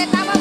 estamos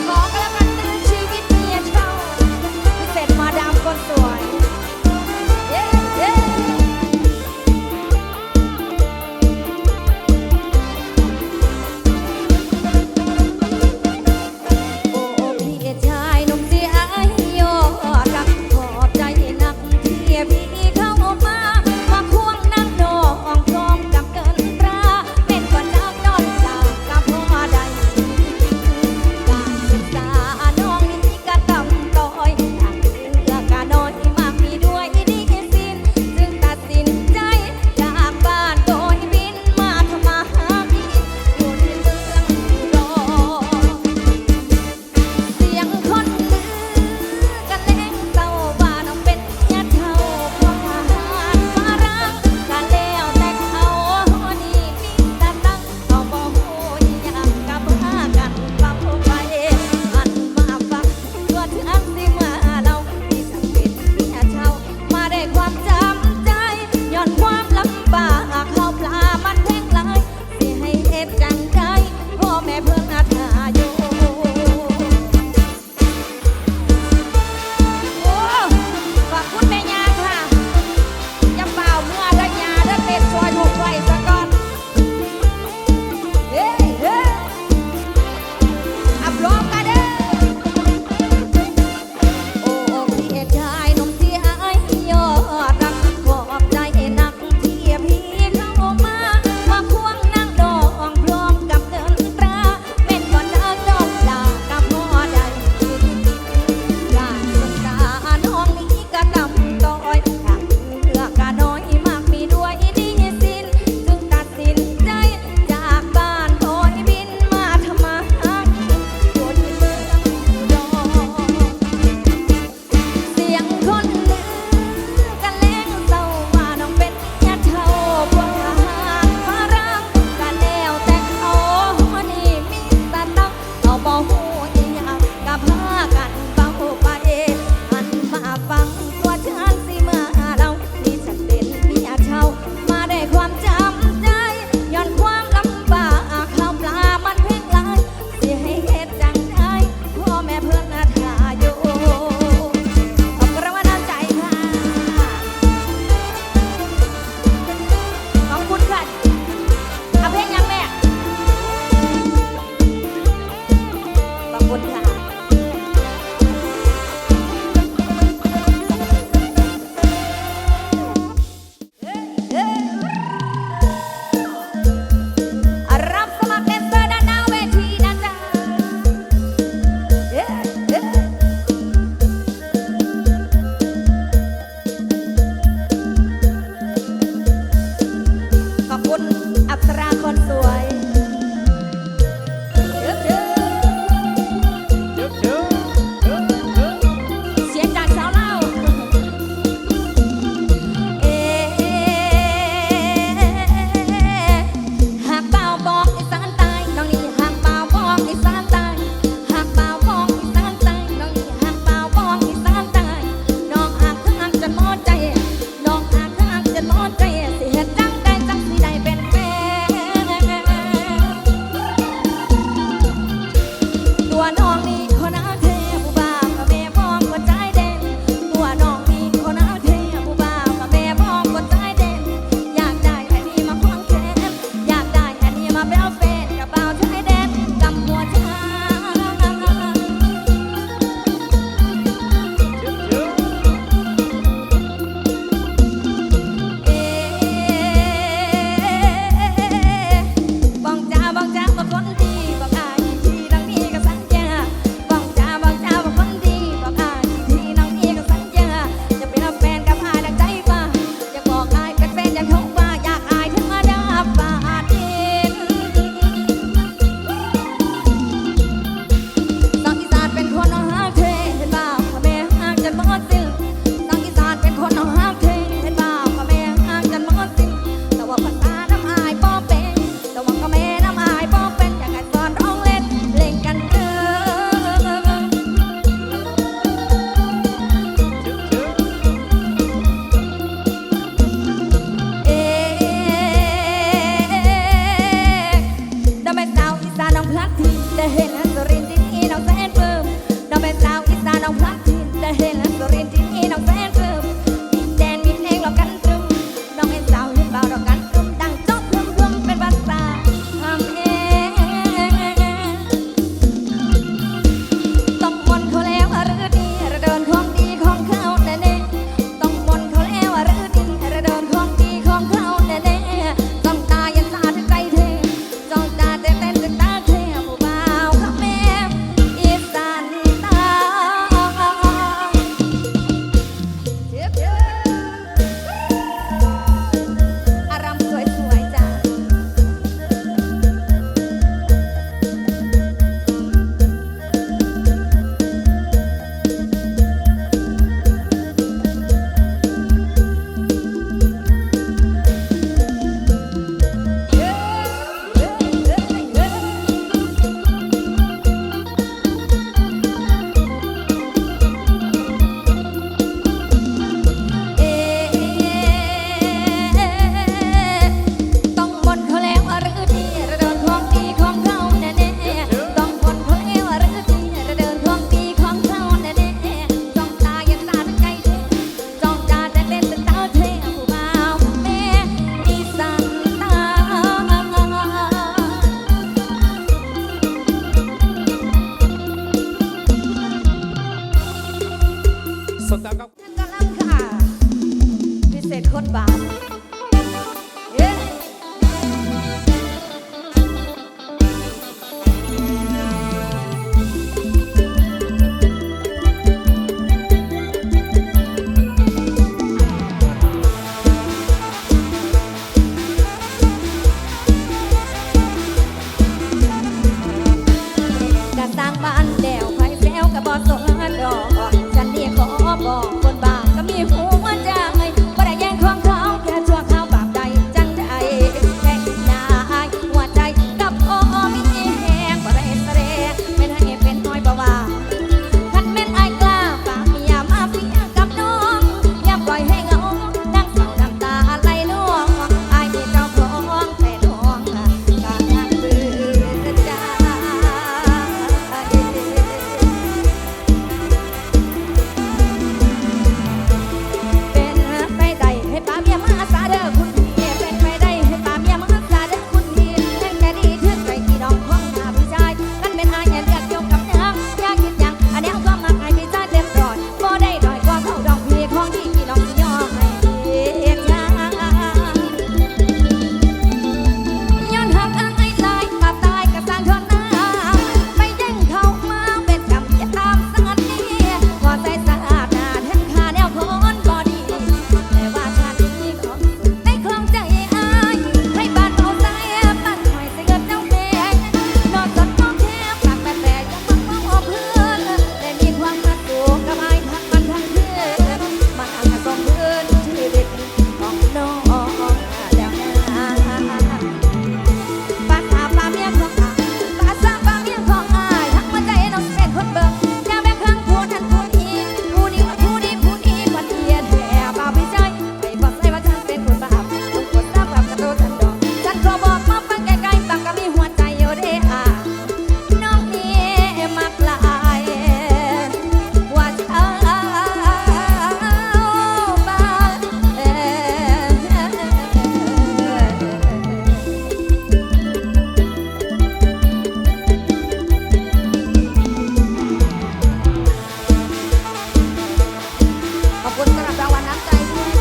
guys.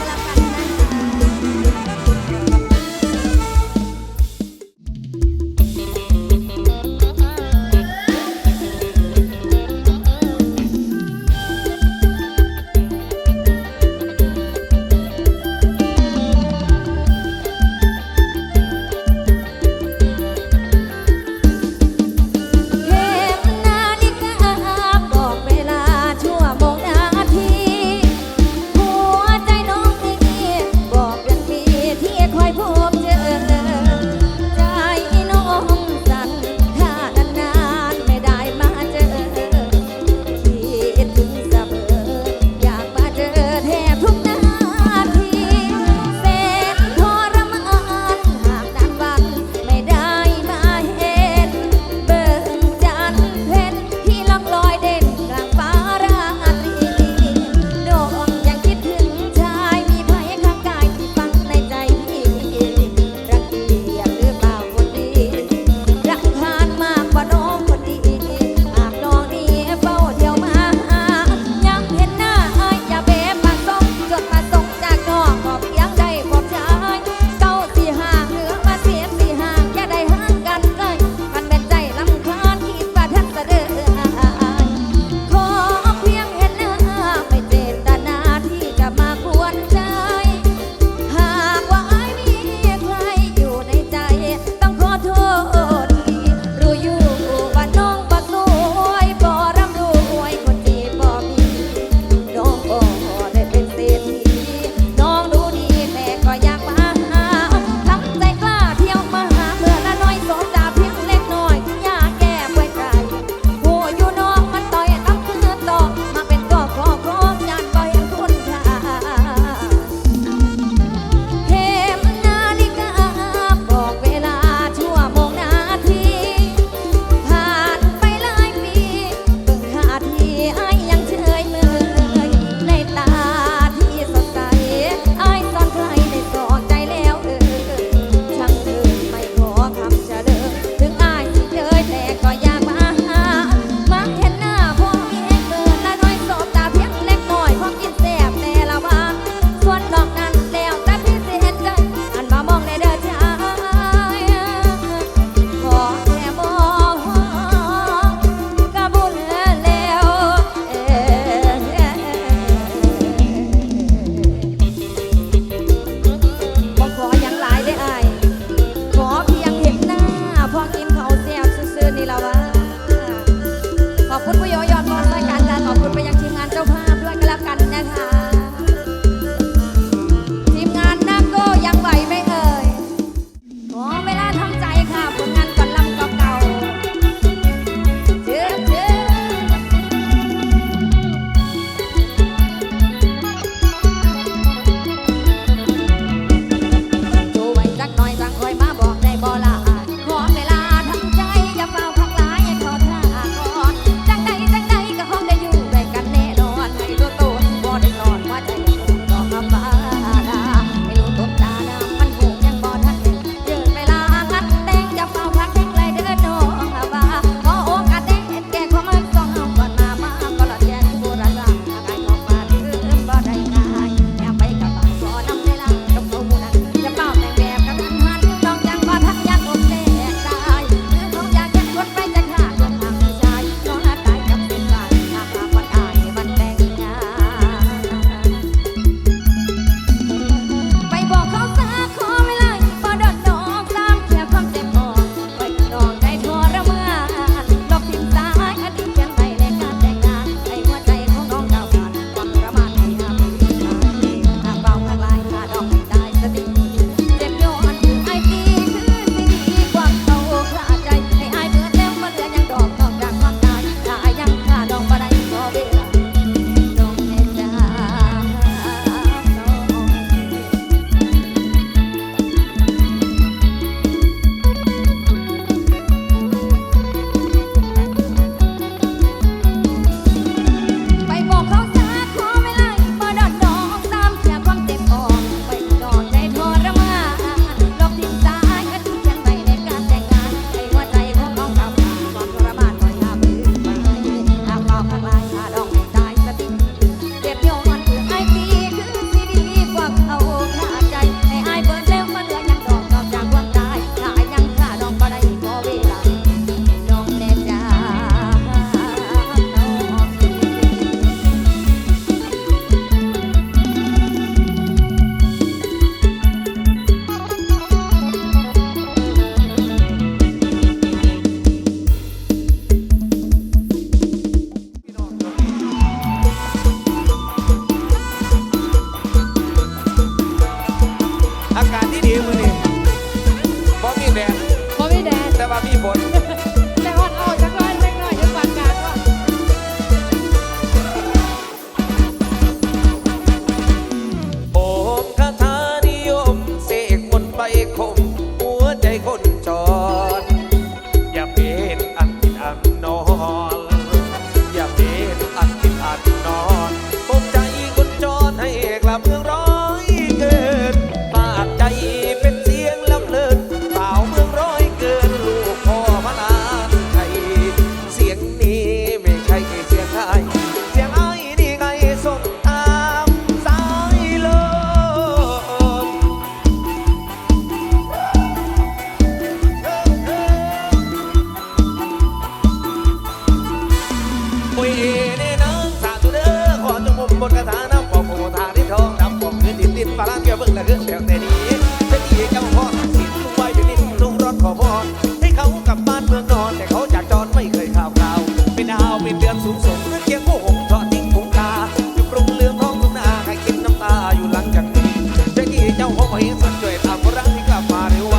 ฝาลางเบียเบิ่งละเรื่องแถวแต่นี้เป็นอีกเจ้าพ่อสินไว้อยู่นิดนุ่งร้อนขอพรให้เขากลับบ้านเมืองนอน แต่เขาจากจอนไม่เคยข่าวข่าวเป็นดาวเป็นเดือนสูงส่งเรื่อเกียงโค้งทอดทิ้งผงตาอยู่ปรุงเลื่องท้องทุ่งนาใครกินน้ำตาอยู่หลังจากนี้เป็นอีกเจ้าพ่อเฮียสันช่วยตามฝรักที่กลับมาเร็วไว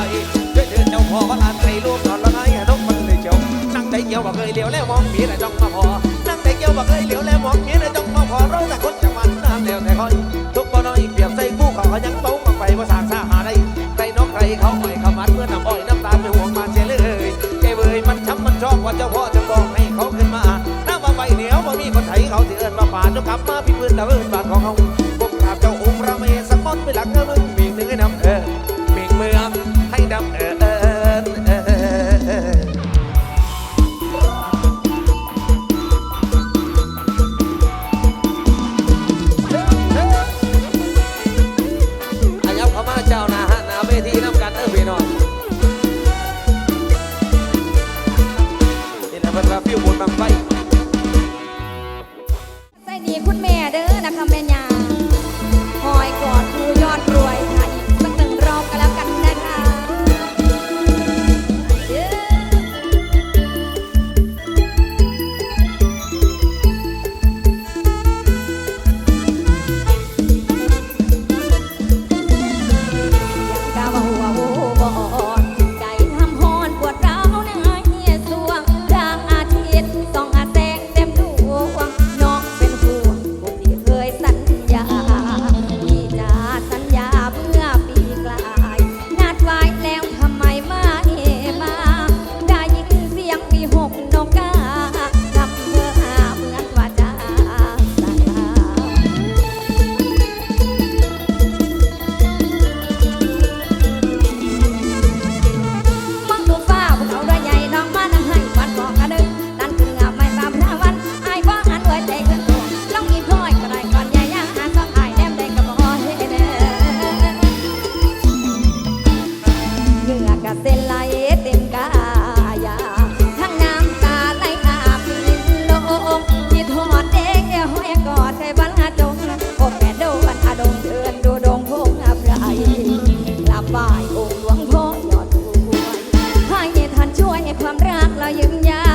ช่วยเถิดเจ้าพ่อพระลานไทยลูกนอนละไงอ้นกมันเลยเจ้านั่งใจเกี่ยวบอกเคยเลี้ยวแล้วมองมีแต่จ้องมาพอนั่งใจเกี่ยวบอกเคยเลี้ยวแล้วมองมีแต่จ้องมาพอเราแต่คน น้ำ ให้ความรักเรายืมยัา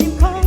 ริมคลอง